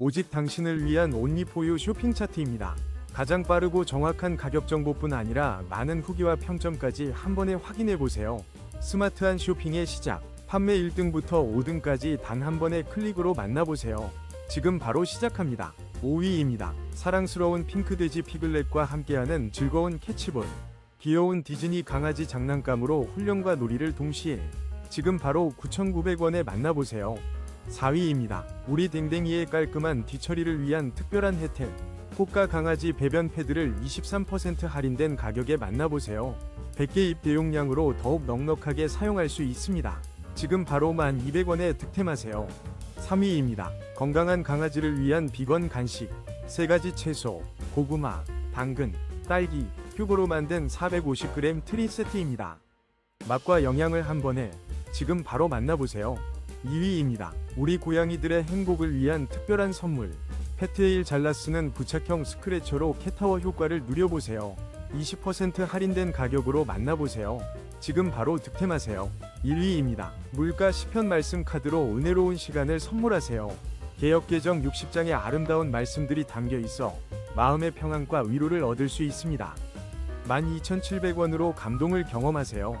오직 당신을 위한 온리포유 쇼핑 차트입니다. 가장 빠르고 정확한 가격 정보뿐 아니라 많은 후기와 평점까지 한 번에 확인해 보세요. 스마트한 쇼핑의 시작. 판매 1등부터 5등까지 단 한 번의 클릭으로 만나보세요. 지금 바로 시작합니다. 5위입니다. 사랑스러운 핑크돼지 피글렛과 함께하는 즐거운 캐치볼. 귀여운 디즈니 강아지 장난감으로 훈련과 놀이를 동시에 지금 바로 9,900원에 만나보세요. 4위입니다. 우리 댕댕이의 깔끔한 뒤처리를 위한 특별한 혜택. 꽃가 강아지 배변 패드를 23% 할인된 가격에 만나보세요. 100개 입 대용량으로 더욱 넉넉하게 사용할 수 있습니다. 지금 바로 1,200원에 득템하세요. 3위입니다. 건강한 강아지를 위한 비건 간식. 세 가지 채소, 고구마, 당근, 딸기, 큐브로 만든 450g 트리 세트입니다. 맛과 영양을 한 번에 지금 바로 만나보세요. 2위입니다. 우리 고양이들의 행복을 위한 특별한 선물. 페트에일 잘라쓰는 부착형 스크래처로 캣타워 효과를 누려보세요. 20% 할인된 가격으로 만나보세요. 지금 바로 득템하세요. 1위입니다. 물가 10편 말씀 카드로 은혜로운 시간을 선물하세요. 개혁 개정 60장의 아름다운 말씀들이 담겨 있어 마음의 평안과 위로를 얻을 수 있습니다. 12,700원으로 감동을 경험하세요.